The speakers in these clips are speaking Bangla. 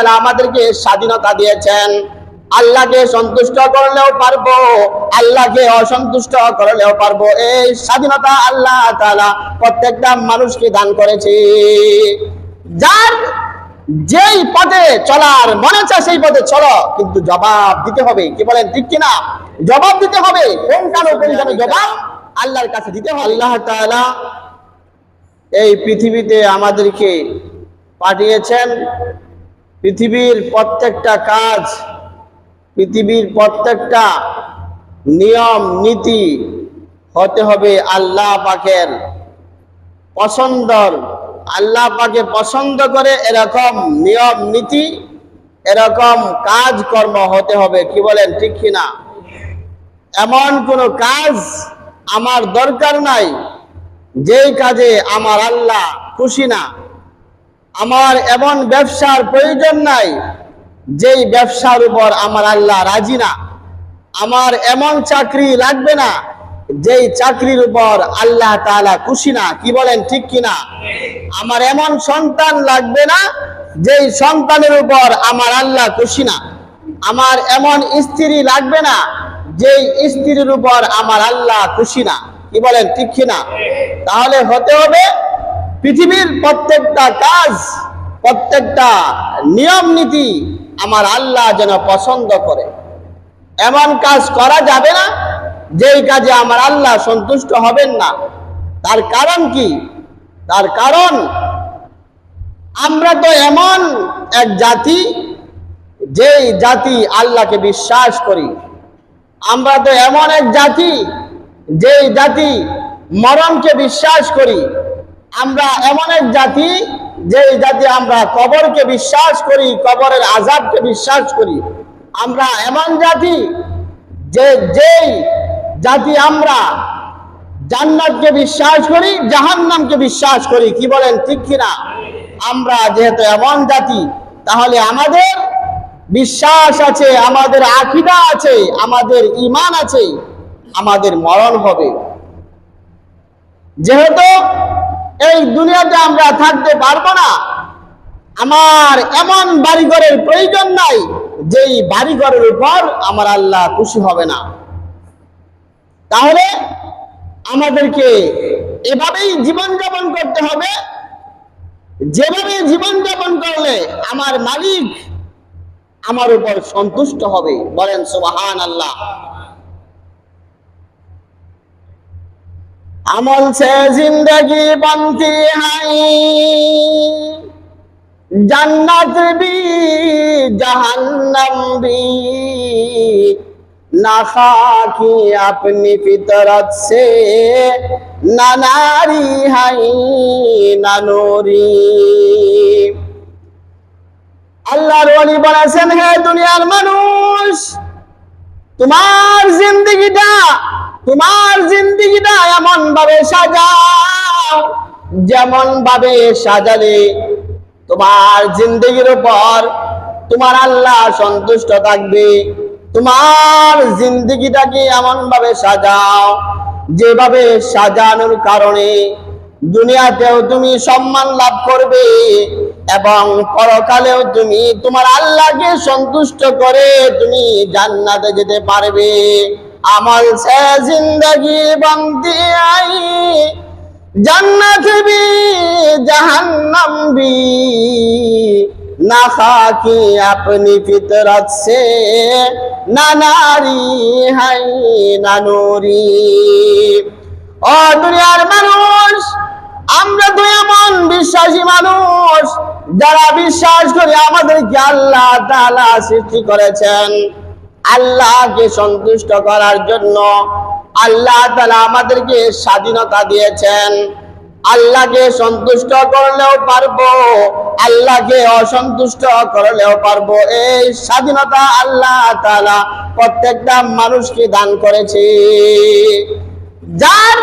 তাআলা আমাদেরকে স্বাধীনতা দিয়েছেন। আল্লাহকে সন্তুষ্ট করলেও পারব, আল্লাহকে অসন্তুষ্ট করলেও পারব। এই স্বাধীনতা আল্লাহ তাআলা প্রত্যেকটা মানুষকে দান করেছে। যার যেই পথে চলার মনে চায় সেই পথে চলো, কিন্তু জবাব দিতে হবে। কি বলেন, ঠিক কিনা? জবাব দিতে হবে। কোন কারও জবাব আল্লাহর কাছে দিতে হবে। আল্লাহ তাআলা এই পৃথিবীতে আমাদেরকে পাঠিয়েছেন। পৃথিবীর প্রত্যেকটা কাজ, পৃথিবীর প্রত্যেকটা নিয়ম, নীতি হতে হবে আল্লাহ পাকের পছন্দর। আল্লাহ পাকে পছন্দ করে এরকম নিয়ম, নীতি, এরকম কাজকর্ম হতে হবে, কি বলেন, ঠিক কিনা এমন কোনো কাজ আমার দরকার নাই, যেই কাজে আমার আল্লাহ খুশি না। আমার এমন ব্যবসার প্রয়োজন নাই, যেই ব্যবসার উপর আমার আল্লাহ রাজি না। আমার এমন চাকরি লাগবে না, যেই চাকরির উপর আল্লাহ তাআলা খুশি না। কি বলেন, ঠিক কিনা আমার এমন সন্তান লাগবে না, যেই সন্তানের উপর আমার আল্লাহ খুশি না। আমার এমন স্ত্রী লাগবে না, যেই স্ত্রীর উপর আমার আল্লাহ খুশি না। কি বলেন, ঠিক কিনা তাহলে হতে হবে পৃথিবীর প্রত্যেকটা কাজ, প্রত্যেকটা নিয়ম নীতি আমার আল্লাহ যেন পছন্দ করে। এমন কাজ করা যাবে না, যেই কাজে আমার আল্লাহ সন্তুষ্ট হবেন না। তার কারণ কি? তার কারণ, আমরা তো এমন এক জাতি, যেই জাতি আল্লাহকে বিশ্বাস করি। আমরা তো এমন এক জাতি, যেই জাতি মরণকে বিশ্বাস করি। আমরা এমন এক জাতি, যেই জাতি আমরা কবরকে বিশ্বাস করি, কবরের আজাবকে বিশ্বাস করি। আমরা এমন জাতি, যে যেই জাতি আমরা জান্নাতকে বিশ্বাস করি, জাহান্নামকে বিশ্বাস করি। কি বলেন, ঠিক কিনা? আমরা যেহেতু এমন জাতি, তাহলে আমাদের বিশ্বাস আছে, আমাদের আকিদা আছে, আমাদের ইমান আছে, আমাদের মরণ হবে। যেহেতু এই দুনিয়াতে আমরা থাকতে পারব না। আমার এমন বাড়িঘরের প্রয়োজন নাই, যেই বাড়িঘরের উপর আমার আল্লাহ খুশি হবে না। তাহলে আমাদেরকে এভাবেই জীবনযাপন করতে হবে। যেভাবে জীবনযাপন করলে আমার মালিক আমার উপর সন্তুষ্ট হবে। বলেন সুবাহান আল্লাহ আমল সে জিন্দগি পন্থী হাই জান্নাত বি, জাহান্নাম বি। না খাকি আপনি ফিতরত সে, না নারী হাই না নরি। আল্লাহর ওলি বলেছেন, হে দুনিয়ার মানুষ, তোমার জিন্দগিটা তোমার জিন্দগিটা এমন ভাবে সাজাও যেমন ভাবে সাজালে তোমার জিন্দগির উপর তোমার আল্লাহ সন্তুষ্ট থাকবে। তোমার জিন্দগিটাকে এমন ভাবে সাজাও, যেভাবে সাজানোর কারণে দুনিয়াতেও তুমি সম্মান লাভ করবে এবং পরকালেও তুমি তোমার আল্লাহকে সন্তুষ্ট করে তুমি জান্নাতে যেতে পারবে। আমল সে জিন্দগি বন্দি আই जन्नत भी जहन्नम भी ना खाकी अपनी फितरत से ना नारी है ना नूरी ও দুনিয়ার মানুষ আমরা তো এমন বিশ্বাসী মানুষ যারা বিশ্বাস করে আমাদেরকে আল্লাহ তাআলা সৃষ্টি করেছেন আল্লাহকে সন্তুষ্ট করার জন্য আল্লাহ তাআলা আমাদেরকে স্বাধীনতা দিয়েছেন। আল্লাহকে সন্তুষ্ট করলেও পারব, আল্লাহকে অসন্তুষ্ট করলেও পারব। এই স্বাধীনতা আল্লাহ প্রত্যেকটা মানুষকে দান করেছে। যার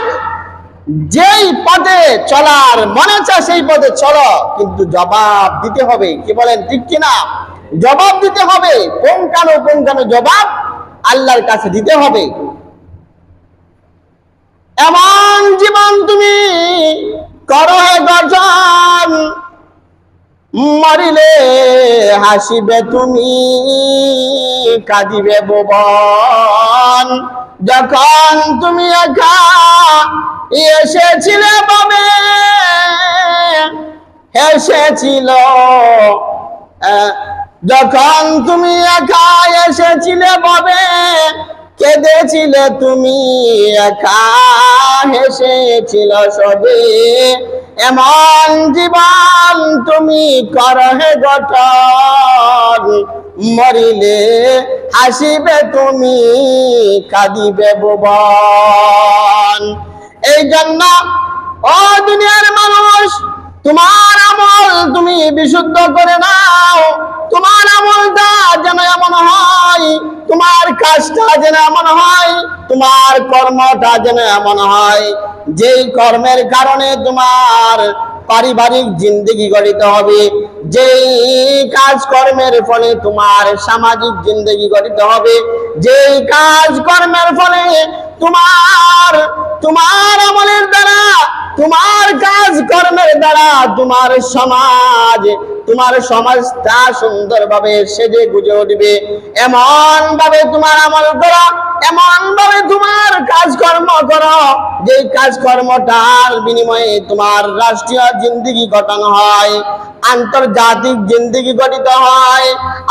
যেই পথে চলার মনে হচ্ছে সেই পথে চলো, কিন্তু জবাব দিতে হবে। কি বলেন, ঠিক কিনা? জবাব দিতে হবে। কোন কানো কোন কানো জবাব আল্লাহর কাছে দিতে হবে। এমন জীবন তুমি করো হে গঠন মরিলে হাসিবে তুমি, কাঁদিবে ভুবন যখন তুমি একা এসেছিলে বাবে এসেছিল যখন তুমি একা এসেছিলে বাবে কেঁদেছিলে তুমি, একা হেসেছিল সবে। এমন জীবন তুমি করহে গঠন। মরিলে হাসিবে তুমি, কাঁদিবে ভুবন। এই জন্য, ও দুনিয়ার মানুষ, তোমার আমল তুমি বিশুদ্ধ করে নাও। তোমার আমলটা যেন কাজটা যেন এমন হয়, তোমার কর্মটা যেন এমন হয়। যেই কর্মের কারণে তোমার পারিবারিক জিন্দগি গঠিত হবে, যেই কাজ কর্মের ফলে তোমার সামাজিক জিন্দগি গঠিত হবে, যেই কাজ কর্মের ফলে তোমার তোমার আমলের দ্বারা তোমার কাজ কর্মের দ্বারা তোমার সমাজ, তোমার সমাজটা সুন্দরভাবে সেজে গুজে উঠবে। এমন ভাবে তোমার আমল করো এমন ভাবে তোমার কাজকর্ম করো যে কাজকর্মটার বিনিময়ে তোমার রাষ্ট্রীয় জিন্দগি গঠন হয়, আন্তর্জাতিক জিন্দগি গঠিত হয়,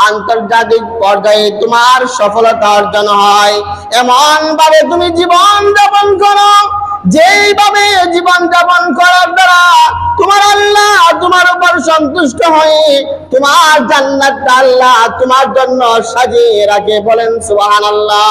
আন্তর্জাতিক পর্যায়ে তোমার সফলতা অর্জন হয়। এমন ভাবে তুমি জীবন যাপন করো যেইভাবে জীবন যাপন করার দ্বারা তোমার আল্লাহ তোমার উপর সন্তুষ্ট হয়ে তোমার জান্নাত আল্লাহ তোমার জন্য সাজিয়ে রাখে বলেন সুবহানাল্লাহ।